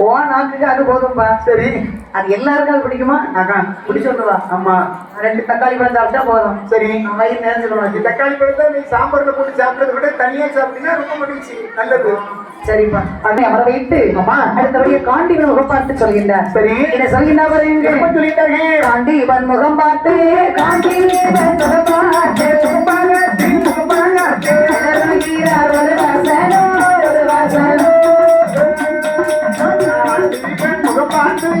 ஓ நாக்குக்கு அது போதும்பா. சரி. அது எல்லாருக்கும் அது பிடிக்குமா? அக்கா பிடிச்சு சொல்லுவா ஆமா ரெண்டு தக்காளி பழம் சாப்பிட்டா போதும். சரி வயிறு நிறைஞ்சிடும் தக்காளி பழத்தை நீ சாம்பார்ல போட்டு சாப்பிட்டதை விட தனியா சாப்பிட்டீங்கன்னா ரொம்ப மகிழ்ச்சி. நல்லது. சரிப்பா. அதை அவரை வைத்து ஆமா. அடுத்தபடியே காண்டிவன் முகம் பார்த்து சொல்கின்றார். சரி. என்ன சொல்கின்றார் பாருங்க சொல்லிட்டாங்க? காண்டிவன் முகம் பார்த்து காண்டிவன் முகம் பார்த்து முகப்பாகத்தே. தீபன்